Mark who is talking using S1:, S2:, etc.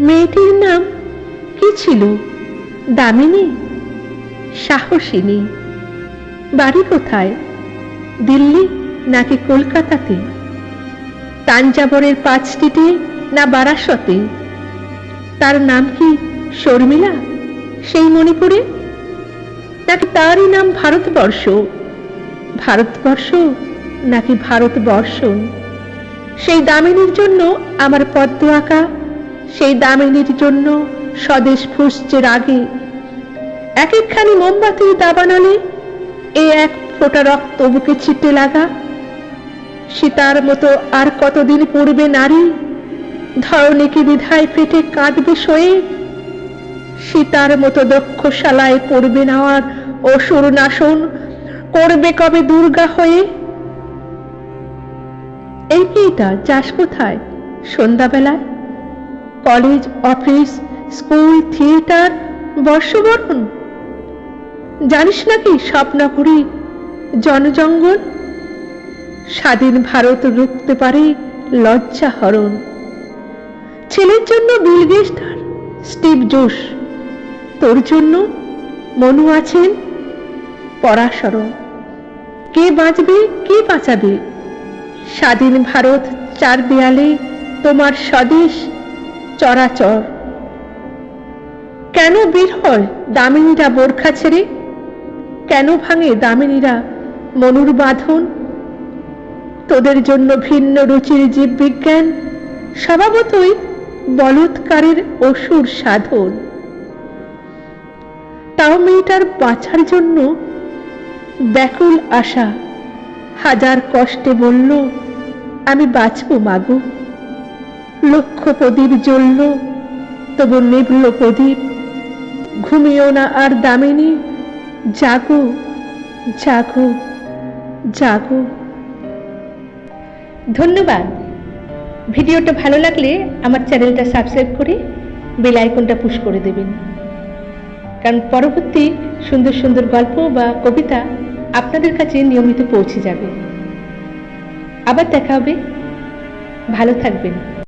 S1: মেয়েটির নাম কি ছিল? দামিনী? সাহসিনী? বাড়ি কোথায়? দিল্লি নাকি কলকাতাতে? তাঞ্জাবরের পাঁচটিতে না বারাসতে? তার নাম কি শর্মিলা? সেই মণিপুরে? নাকি তারই নাম ভারতবর্ষ? ভারতবর্ষ নাকি ভারতবর্ষ? সেই দামিনীর জন্য আমার পদ্ম আঁকা সেই দামিনীর জন্য স্বদেশ ফুসছে রাগে। এক একখানি মোমবাতির দাবানলে এ এক ফোঁটা রক্ত বুকে ছিটে লাগা। সীতার মতো আর কতদিন পূর্বে নারী? ধরণীকে দ্বিধায় পেটে কাঁদবে শোয়ে। সীতার মতো দক্ষশালায় পড়বে নেওয়ার অসুর নাশন। করবে কবে দুর্গা হয়ে? এই মেয়েটা যাস কোথায়? সন্ধ্যাবেলায়? কলেজ, অফিস, স্কুল, থিয়েটার, বর্ষবরণ। জানিস নাকি স্বপ্নাপুরী, জনজঙ্গল? স্বাধীন ভারত রুখতে পারে লজ্জা হরণ। ছেলের জন্য বিল গেস্ট স্টিভ জোশ। তোর জন্য মনু আছেন পরাশরণ। কে বাঁচবে, কে বাঁচাবে? স্বাধীন ভারত চার দেয়ালে তোমার স্বদেশ চরাচর। কেন বের হয় দামিনীরা বোরখা ছেড়ে কেন ভাঙে দামিনীরা মনুর বাঁধন? তোদের জন্য ভিন্ন রুচির জীববিজ্ঞান, স্বভাবতই বলৎকারের অসুর সাধন। তাও মেয়েটার বাঁচার জন্য ব্যাকুল আশা হাজার কষ্টে বলল, আমি বাঁচব, মাগো। লক্ষ প্রদীপ জ্বলল, তবু নিভল প্রদীপ ঘুমিও না আর দামিনী, জাগো জাগো জাগো। ধন্যবাদ। ভিডিওটা ভালো লাগলে আমার চ্যানেলটা সাবস্ক্রাইব করে বেল আইকনটা পুশ করে দেবেন। কারণ পরবর্তী সুন্দর সুন্দর গল্প বা কবিতা আপনাদের কাছে নিয়মিত পৌঁছে যাবে। আবার দেখা হবে। ভালো থাকবেন।